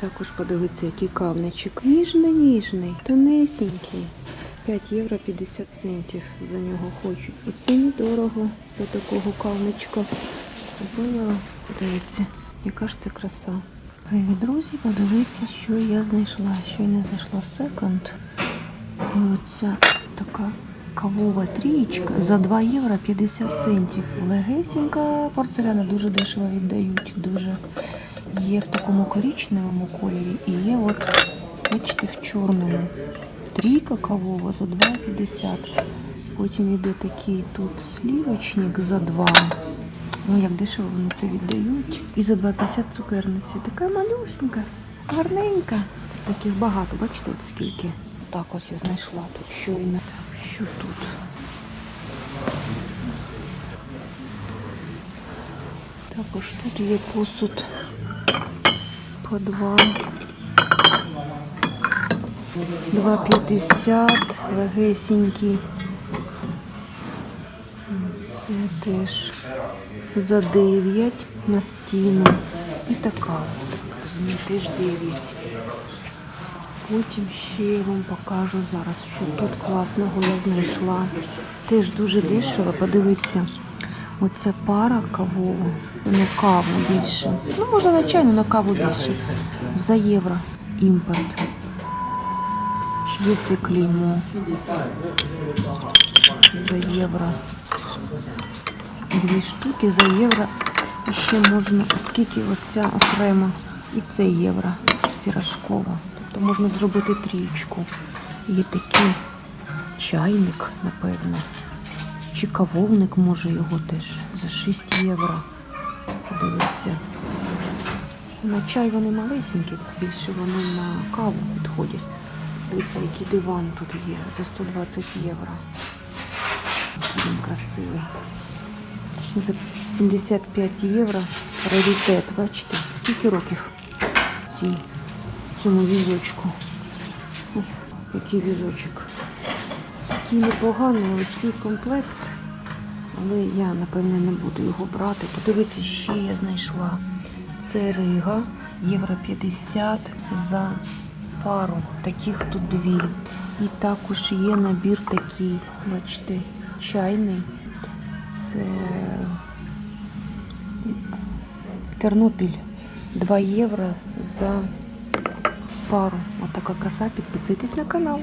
Також подивіться, який кавничок. Ніжний, ніжний, тонесенький. 5 євро 50 центів за нього хочуть. І це недорого за такого кавничка. Купила, подивіться, яка ж це краса. Привіт, друзі, подивіться, що я знайшла. Щойно зайшла в секонд. І оця така кавова трієчка за 2 євро 50 центів. Легесенька порцеляна дуже дешево віддають. Дуже є в такому коричневому кольорі і є от, бачите, в чорному. Трійка кавова за 2,50. Потім йде такий тут слівочник за 2. Ну, як дешево вони це віддають. І за 2,50 цукерниці. Така малюсенька, гарненька. Таких багато, бачите, от скільки. Так ось я знайшла тут щойно. Що тут? Також тут є посуд по 2. 2,50 легесенький. Це теж за 9 на стіну. І така, розумію, теж 9. Потім ще я вам покажу зараз, що тут класного я знайшла. Теж дуже дешево, подивіться. Оця пара кавова, на каву більше. Ну, може на чайну, на каву більше. За євро імпорт. Є це клеймо. За євро. Дві штуки за євро. І ще можна, скільки оця окремо. І це євро пірашкова. Тобто можна зробити трічку. Є такий чайник, напевно. Чи кавовник може його теж за 6 євро. Подивіться. На чай вони малесенькі, більше вони на каву підходять. Дивіться, який диван тут є за 120 євро. Він красивий. За 75 євро раритет. Бачите, скільки років цій, цьому візочку. О, який візочок. Такий непоганий ось цей комплект. Але я, напевне, не буду його брати. Подивіться, ще я знайшла. Це рига, євро 50 за пару. Таких тут дві. І також є набір такий, бачите, чайний. Це Тернопіль 2 євро за пару. Отака краса. Підписуйтесь на канал.